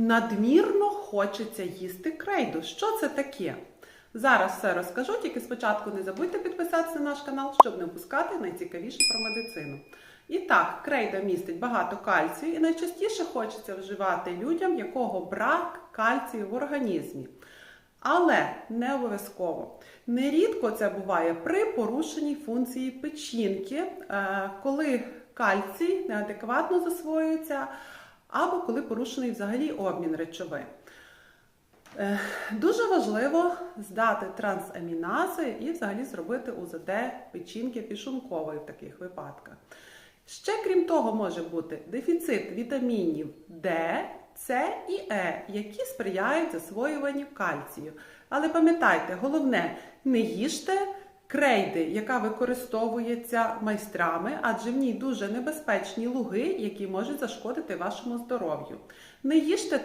Надмірно хочеться їсти крейду. Що це таке? Зараз все розкажу, тільки спочатку не забудьте підписатися на наш канал, щоб не впускати найцікавіше про медицину. І так, крейда містить багато кальцію і найчастіше хочеться вживати людям, якого брак кальцію в організмі. Але не обов'язково. Нерідко це буває при порушенні функції печінки, е, коли кальцій неадекватно засвоюється, або коли порушений взагалі обмін речовин. Е, Дуже важливо здати трансамінази і взагалі зробити УЗД печінки пішункової в таких випадках. Ще крім того, може бути дефіцит вітамінів Д, С і Е, які сприяють засвоюванню кальцію. Але пам'ятайте, головне, не їжте крейди, яка використовується майстрами, адже в ній дуже небезпечні луги, які можуть зашкодити вашому здоров'ю. Не їжте